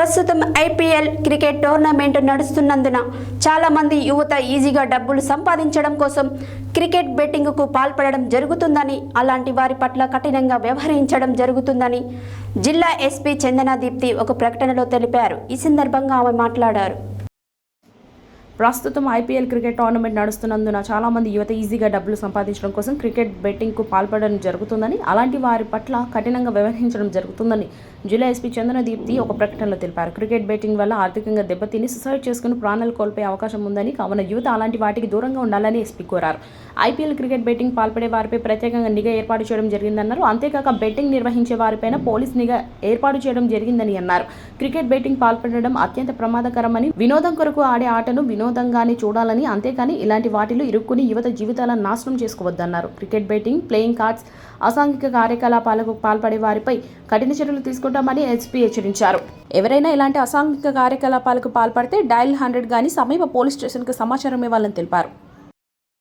ప్రస్తుతం IPL cricket tournament నడుస్తున్నందున చాలామంది యువత ఈజీగా డబ్బులు సంపాదించడం కోసం క్రికెట్ బెట్టింగ్కు పాల్పడడం జరుగుతుందని అలాంటి వారి పట్ల కఠినంగా వ్యవహరించడం జరుగుతుందని జిల్లా ఎస్పీ చందనా దీప్తి ఒక ప్రకటనలో తెలిపారు. ఈ సందర్భంగా ఆమె మాట్లాడారు. ప్రస్తుతం ఐపీఎల్ క్రికెట్ టోర్నమెంట్ నడుస్తున్నందున చాలా మంది యువత ఈజీగా డబ్బులు సంపాదించడం కోసం క్రికెట్ బెట్టింగ్కు పాల్పడడం జరుగుతుందని అలాంటి వారి పట్ల కఠినంగా వ్యవహరించడం జరుగుతుందని జిల్లా ఎస్పీ చంద్రదీప్తి ఒక ప్రకటనలో తెలిపారు. క్రికెట్ బెట్టింగ్ వల్ల ఆర్థికంగా దెబ్బతిని సుసైడ్ చేసుకుని ప్రాణాలు కోల్పోయే అవకాశం ఉందని కావున యువత అలాంటి వాటికి దూరంగా ఉండాలని ఎస్పీ కోరారు. ఐపీఎల్ క్రికెట్ బెట్టింగ్ పాల్పడే వారిపై ప్రత్యేకంగా నిఘా ఏర్పాటు చేయడం జరిగిందన్నారు. అంతేకాక బెట్టింగ్ నిర్వహించే వారిపైన పోలీస్ నిఘా ఏర్పాటు చేయడం జరిగిందని అన్నారు. క్రికెట్ బెట్టింగ్ పాల్పడడం అత్యంత ప్రమాదకరమని వినోదం కొరకు ఆడే ఆటను వినోదంగానే చూడాలని అంతేకాని ఇలాంటి వాటిలో ఇరుక్కుని యువత జీవితాలను నాశనం చేసుకోవద్దన్నారు. క్రికెట్ బెట్టింగ్ ప్లేయింగ్ కార్డ్స్ అసాంఘిక కార్యకలాపాలకు పాల్పడే వారిపై కఠిన చర్యలు తీసుకుంటామని ఎస్పీ హెచ్చరించారు. ఎవరైనా ఇలాంటి అసాంఘిక కార్యకలాపాలకు పాల్పడితే డయల్ హండ్రెడ్ గాని సమీప పోలీస్ స్టేషన్కు సమాచారం ఇవ్వాలని తెలిపారు.